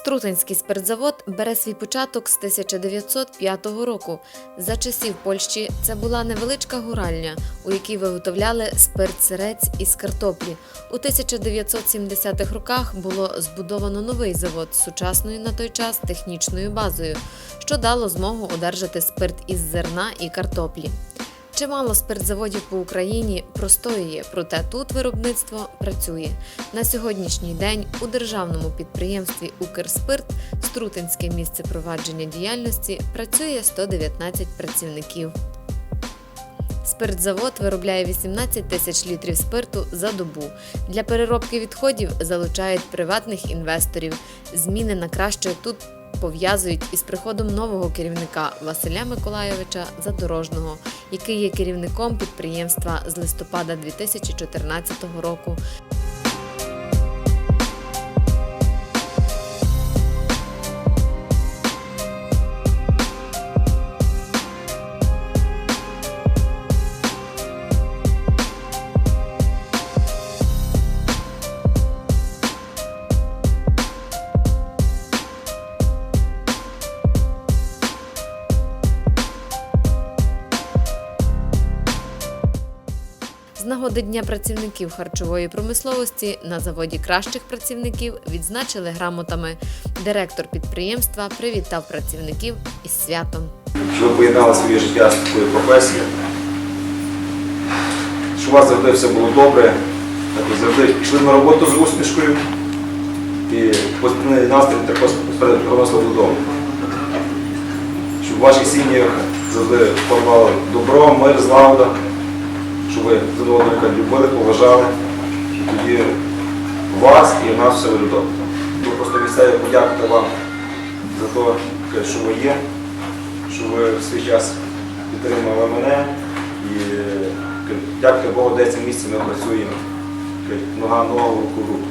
Струтинський спиртзавод бере свій початок з 1905 року. За часів Польщі це була невеличка гуральня, у якій виготовляли спирт-сирець із картоплі. У 1970-х роках було збудовано новий завод з сучасною на той час технічною базою, що дало змогу одержати спирт із зерна і картоплі. Чимало спиртзаводів по Україні простоює, проте тут виробництво працює. На сьогоднішній день у державному підприємстві Укрспирт Струтинське місце провадження діяльності працює 119 працівників. Спиртзавод виробляє 18 тисяч літрів спирту за добу. Для переробки відходів залучають приватних інвесторів. Зміни на краще тут пов'язують із приходом нового керівника Василя Миколайовича Задорожного, який є керівником підприємства з листопада 2014 року. З нагоди Дня працівників харчової промисловості на заводі кращих працівників відзначили грамотами. Директор підприємства привітав працівників із святом. що ви поєднали своє життя з такою професією, що у вас завжди все було добре, так завжди йшли на роботу з усмішкою і позитивний настрій також приносили додому. Щоб в ваших сім'ях завжди формували добро, мир, злагода, щоб ви задоволення любили, поважали, і тоді вас і нас все буде добре. Ми просто місцеві подякувати вам за те, що ви є що ви в свій час підтримали мене. І е, дякую Богу, де цим місці ми працюємо. Нога нога руку руку.